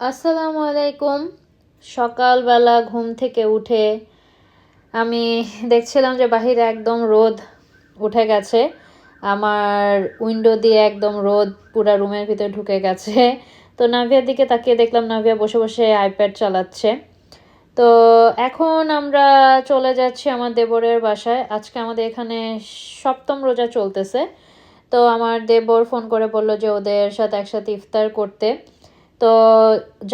আসসালামু আলাইকুম। সকালবেলা ঘুম থেকে উঠে আমি দেখছিলাম যে বাহিরে একদম রোদ উঠে গেছে। আমার উইন্ডো দিয়ে একদম রোদ পুরা রুমের ভিতরে ঢুকে গেছে। তো নাভিয়ার দিকে তাকিয়ে দেখলাম নাভিয়া বসে বসে আইপ্যাড চালাচ্ছে। তো এখন আমরা চলে যাচ্ছি আমার দেবরের বাসায়। আজকে আমাদের এখানে সপ্তম রোজা চলতেছে। তো আমার দেবর ফোন করে বলল যে ওদের সাথে একসাথে ইফতার করতে। তো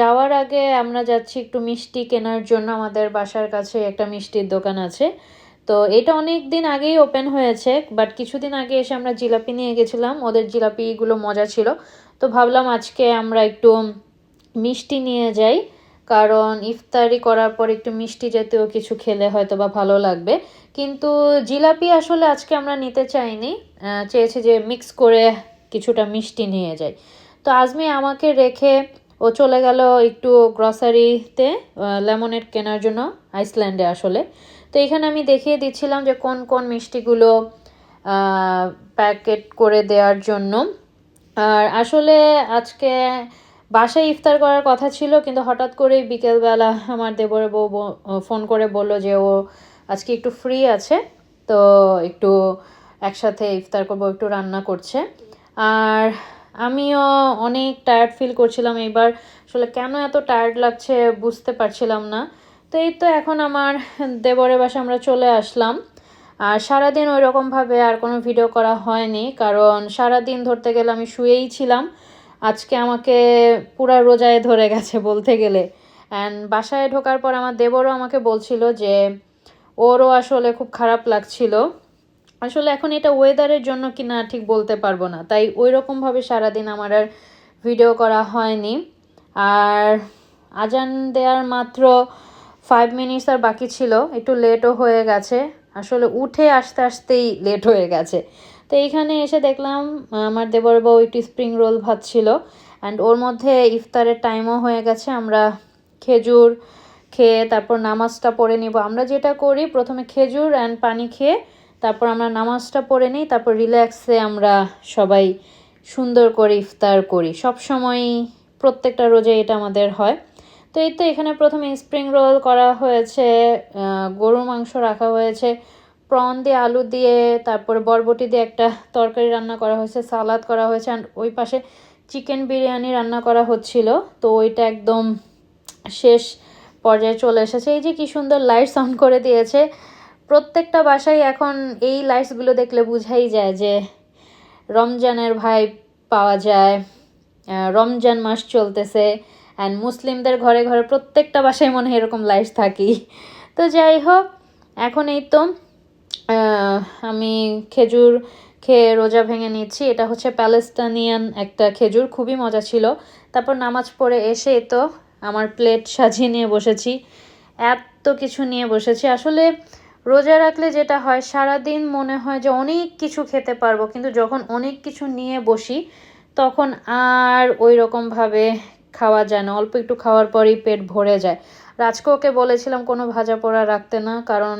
যাওয়ার আগে আমরা যাচ্ছি একটু মিষ্টি কেনার জন্য। আমাদের বাসার কাছে একটা মিষ্টির দোকান আছে। তো এটা অনেক দিন আগেই ওপেন হয়েছে বাট কিছুদিন আগে এসে আমরা জিলাপি নিয়ে গেছিলাম। ওদের জিলাপিগুলো মজা ছিল। তো ভাবলাম আজকে আমরা একটু মিষ্টি নিয়ে যাই, কারণ ইফতারি করার পর একটু মিষ্টি জাতীয় কিছু খেলে হয়তো বা ভালো লাগবে। কিন্তু জিলাপি আসলে আজকে আমরা নিতে চাইনি চেয়েছি যে মিক্স করে কিছুটা মিষ্টি নিয়ে যাই। তো আজমি আমাকে রেখে ও চলে গেল একটু গ্রসারিতে লেমনেড কেনার জন্য আইসল্যান্ডে আসলে। তো এখানে আমি দেখিয়ে দিচ্ছিলাম যে কোন কোন মিষ্টিগুলো প্যাকেট করে দেওয়ার জন্য। আর আসলে আজকে বাসায় ইফতার করার কথা ছিল, কিন্তু হঠাৎ করেই বিকেলবেলা আমার দেবরের বউ ফোন করে বলল যে ও আজকে একটু ফ্রি আছে, তো একটু একসাথে ইফতার করব, একটু রান্না করছে। আর আমিও অনেক টায়ার্ড ফিল করছিলাম এবার আসলে কেন এত টায়ার্ড লাগছে বুঝতে পারছিলাম না। তো এই তো এখন আমার দেবরের বাসা আমরা চলে আসলাম। আর সারাদিন ওই রকমভাবে আর কোনো ভিডিও করা হয়নি, কারণ সারাদিন ধরতে গেলে আমি শুয়েই ছিলাম। আজকে আমাকে পুরা রোজায় ধরে গেছে বলতে গেলে। অ্যান্ড বাসায় ঢোকার পর আমার দেবরও আমাকে বলছিল যে, ওরও আসলে খুব খারাপ লাগছিল। আসলে এখন এটা ওয়েদারের জন্য কি না ঠিক বলতে পারব না। তাই ওই রকমভাবে সারাদিন আমার আর ভিডিও করা হয়নি। আর আজান দেওয়ার মাত্র ফাইভ মিনিটস আর বাকি ছিল, একটু লেটও হয়ে গেছে। আসলে উঠে আসতে আসতেই লেট হয়ে গেছে। তো এইখানে এসে দেখলাম, আমার দেবর বউ একটু স্প্রিং রোল ভাত ছিল। অ্যান্ড ওর মধ্যে ইফতারের টাইমও হয়ে গেছে। আমরা খেজুর খেয়ে তারপর নামাজটা পড়ে নিব। আমরা যেটা করি, প্রথমে খেজুর অ্যান্ড পানি খেয়ে তারপর আমরা নামাজটা পড়ে নিই, তারপর রিল্যাক্সে আমরা সবাই সুন্দর করে ইফতার করি। সব সময় প্রত্যেকটা রোজে এটা আমাদের হয়। তো এই তো এখানে প্রথমে স্প্রিং রোল করা হয়েছে গরুর মাংস রাখা হয়েছে প্রন দিয়ে আলু দিয়ে, তারপর বরবটি দিয়ে একটা তরকারি রান্না করা হয়েছে, সালাদ করা হয়েছে অ্যান্ড ওই পাশে চিকেন বিরিয়ানি রান্না করা হচ্ছিল। তো ওইটা একদম শেষ পর্যায়ে চলে এসেছে। এই যে কি সুন্দর লাইটস অন করে দিয়েছে প্রত্যেকটা বাসায় এখন এই লাইটসগুলো দেখলে বুঝাই যায় যে রমজানের ভাই পাওয়া যায় রমজান মাস চলতেছে অ্যান্ড মুসলিমদের ঘরে ঘরে প্রত্যেকটা বাসায় মনে হয় এরকম লাইট থাকি। তো যাই হোক, এখন এই তো আমি খেজুর খেয়ে রোজা ভেঙে নিচ্ছি। এটা হচ্ছে প্যালেস্টানিয়ান একটা খেজুর, খুবই মজা ছিল। তারপর নামাজ পড়ে এসে তো আমার প্লেট সাজিয়ে নিয়ে বসেছি। এত কিছু নিয়ে বসেছি। আসলে রোজা রাখলে যেটা হয়, সারাদিন মনে হয় যে অনেক কিছু খেতে পারব। কিন্তু যখন অনেক কিছু নিয়ে বসি, তখন আর ওই রকমভাবে খাওয়া যায় না। অল্প একটু খাওয়ার পরেই পেট ভরে যায়। ওকে বলেছিলাম, কোনো ভাজা পোড়া রাখতে না। কারণ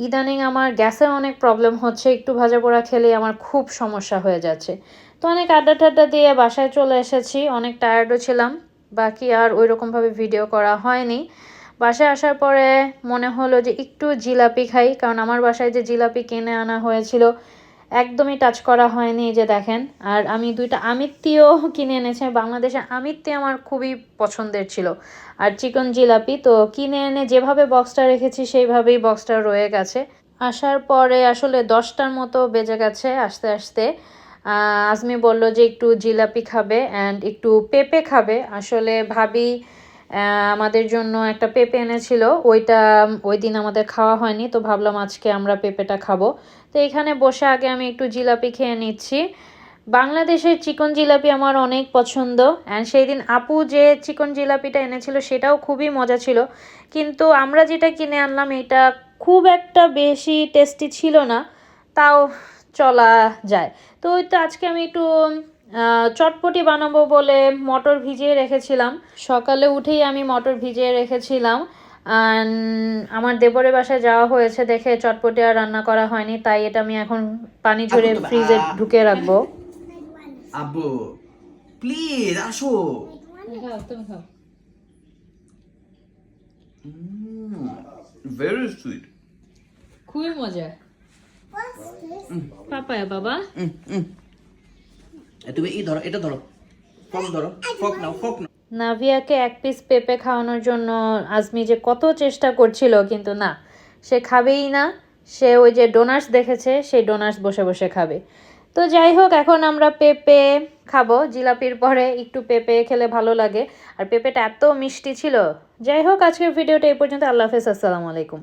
ইদানিং আমার গ্যাসের অনেক প্রবলেম হচ্ছে। একটু ভাজা পোড়া খেলেই আমার খুব সমস্যা হয়ে যাচ্ছে। তো অনেক আড্ডা টাড্ডা দিয়ে বাসায় চলে এসেছি। অনেক টায়ার্ডও ছিলাম। বাকি আর ওই রকমভাবে ভিডিও করা হয়নি। বাসায় আসার পরে মনে হলো যে একটু জিলাপি খাই, কারণ আমার বাসায় যে জিলাপি কিনে আনা হয়েছিল একদমই টাচ করা হয়নি যে দেখেন। আর আমি দুইটা আমিত্তিও কিনে এনেছি, বাংলাদেশে আমিত্তি আমার খুবই পছন্দের ছিল। আর চিকন জিলাপি, তো কিনে এনে যেভাবে বক্সটা রেখেছি সেইভাবেই বক্সটা রয়ে গেছে। আসার পরে আসলে দশটার মতো বেজে গেছে আস্তে আস্তে। আজমি বলল যে একটু জিলাপি খাবে অ্যান্ড একটু পেঁপে খাবে। আসলে ভাবি আমাদের জন্য একটা পেঁপে এনেছিল। ওইটা ওই দিন আমাদের খাওয়া হয়নি, তো ভাবলাম আজকে আমরা পেঁপেটা খাব। তো এখানে বসে আগে আমি একটু জিলাপি খেয়ে নিচ্ছি। বাংলাদেশের চিকন জিলাপি আমার অনেক পছন্দ অ্যান্ড সেই দিন আপু যে চিকন জিলাপিটা এনেছিল সেটাও খুবই মজা ছিল। কিন্তু আমরা যেটা কিনে আনলাম, এটা খুব একটা বেশি টেস্টি ছিল না, তাও চলা যায়। তো ওই তো আজকে আমি একটু চটপটি বানাবো বলে মটর ভিজিয়ে রেখেছিলাম। সকালে উঠেই আমি মটর ভিজিয়ে রেখেছিলাম। আমার দেবরের বাসায় যাওয়া হয়েছে দেখে চটপটি আর রান্না করা হয়নি তাই এটা আমি এখন পানি ঝরে ফ্রিজে ঢুকে রাখব। আব্বু প্লিজ আসো। তুমি খাও Mm, খুবই মজা পাপায়া বাবা। Mm, mm. তুমি এই ধরো, এটা ধরো। ফক ধরো ফক নাও ফক নাও। নাভিয়াকে এক পিস পেঁপে খাওয়ানোর জন্য আজমি যে কত চেষ্টা করছিল, কিন্তু না, সে খাবেই না। সে ওই যে ডোনার্স দেখেছে, সেই ডোনার্স বসে বসে খাবে। তো যাই হোক, এখন আমরা পেঁপে খাব। জিলাপির পরে একটু পেঁপে খেলে ভালো লাগে। আর পেঁপেটা এত মিষ্টি ছিল। যাই হোক, আজকের ভিডিওটা এই পর্যন্ত। আল্লাহ হাফেজ, আসসালামু আলাইকুম।